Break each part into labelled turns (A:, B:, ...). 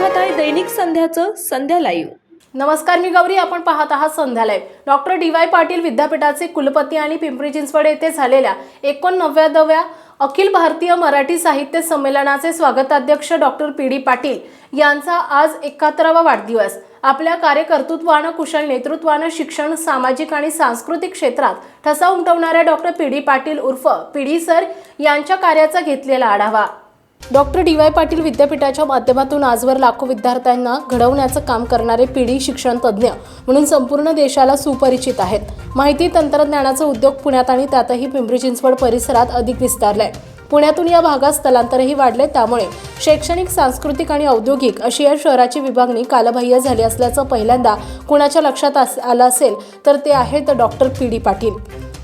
A: दैनिक संध्याचं संध्या live.
B: नमस्कार मी गौरी. आपण पाहत आहात संध्यालय डॉक्टर डी वाय पाटील विद्यापीठाचे कुलपती आणि पिंपरी चिंचवड येथे झालेल्या एकोणनव्वदव्या अखिल भारतीय मराठी साहित्य संमेलनाचे स्वागताध्यक्ष डॉक्टर पी डी पाटील यांचा आज एकाहत्तरावा वाढदिवस. आपल्या कार्यकर्तृत्वानं कुशल नेतृत्वानं शिक्षण सामाजिक आणि सांस्कृतिक क्षेत्रात ठसा उमटवणाऱ्या डॉक्टर पी डी पाटील उर्फ पी डी सर यांच्या कार्याचा घेतलेला आढावा. डॉक्टर डी वाय पाटील विद्यापीठाच्या माध्यमातून आजवर लाखो विद्यार्थ्यांना घडवण्याचं काम करणारे पिढी शिक्षण तज्ज्ञ म्हणून संपूर्ण देशाला सुपरिचित आहेत. माहिती तंत्रज्ञानाचा उद्योग पुण्यात आणि त्यातही पिंपरी चिंचवड परिसरात अधिक विस्तारलाय. पुण्यातून या भागात स्थलांतरही वाढले त्यामुळे शैक्षणिक सांस्कृतिक आणि औद्योगिक अशी या शहराची विभागणी कालबाह्य झाली असल्याचं पहिल्यांदा कुणाच्या लक्षात आलं असेल तर ते आहेत डॉक्टर पी डी पाटील.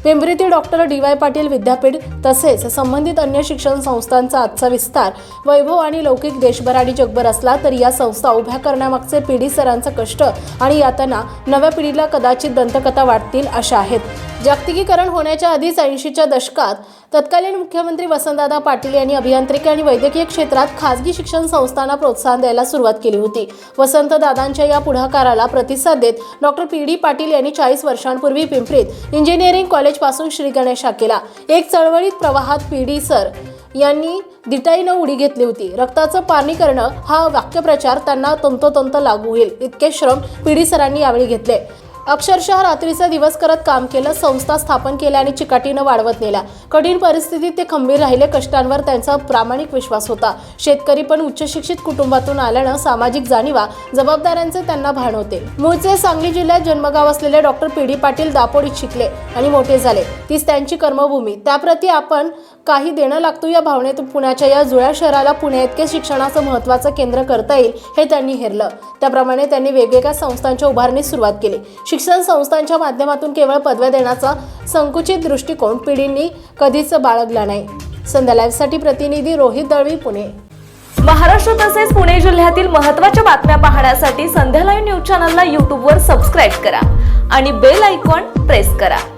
B: पिंपरीतील डॉक्टर डी वाय पाटील विद्यापीठ तसेच संबंधित अन्य शिक्षण संस्थांचा आजचा विस्तार वैभव आणि लौकिक देशभर आणि जगभर असला तरी या संस्था उभ्या करण्यामागचे पिढी सरांचं कष्ट आणि यातना नव्या पिढीला कदाचित दंतकथा वाटतील अशा आहेत. जागतिकीकरण होण्याच्या आधीच ऐंशीच्या दशकात तत्कालीन मुख्यमंत्री वसंतदादा पाटील यांनी अभियांत्रिकी आणि वैद्यकीय क्षेत्रात खासगी शिक्षण संस्थांना प्रोत्साहन द्यायला सुरुवात केली होती. वसंतदादांच्या या पुढाकाराला प्रतिसाद देत डॉक्टर पी. डी. पाटील यांनी चाळीस वर्षांपूर्वी पिंपरीत इंजिनिअरिंग कॉलेजपासून श्री गणेश केला एक चळवळीत प्रवाहात पी. डी. सर यांनी दिटाईनं उडी घेतली होती. रक्ताचं पाणी करणं हा वाक्यप्रचार त्यांना तंतोतंत लागू होईल इतके श्रम पी. डी. सरांनी यावेळी घेतले. अक्षरशः रात्रीचा दिवस करत काम केलं संस्था स्थापन केल्या आणि चिकाटीनं वाढवत नेल्या. कठीण परिस्थितीत ते खंबीर राहिले कष्टांवर त्यांचा प्रामाणिक विश्वास होता. शेतकरी पण उच्च शिक्षित कुटुंबातून आल्यानं सामाजिक जाणीवा जबाबदाऱ्यांचे त्यांना भान होते. मूळचे सांगली जिल्ह्यात जन्मगाव असलेले डॉक्टर पी. डी. पाटील दापोडीत शिकले आणि मोठे झाले. तीच त्यांची कर्मभूमी. त्याप्रती आपण काही देणं लागतो या भावनेतून पुण्याच्या या जुळ्या शहराला पुणे इतके शिक्षणाचं महत्त्वाचं केंद्र करता येईल हे त्यांनी हेरलं. त्याप्रमाणे त्यांनी वेगवेगळ्या संस्थांच्या उभारणीस सुरुवात केली. शिक्षण संस्थांच्या माध्यमातून केवळ पदव्या देण्याचा संकुचित दृष्टिकोन पिढींनी कधीच बाळगला नाही. संध्या लाईव्हसाठी प्रतिनिधी रोहित दळवी पुणे.
A: महाराष्ट्र तसेच पुणे जिल्ह्यातील महत्त्वाच्या बातम्या पाहण्यासाठी संध्या लाईव्ह न्यूज चॅनलला यूट्यूबवर सबस्क्राईब करा आणि बेल आयकॉन प्रेस करा.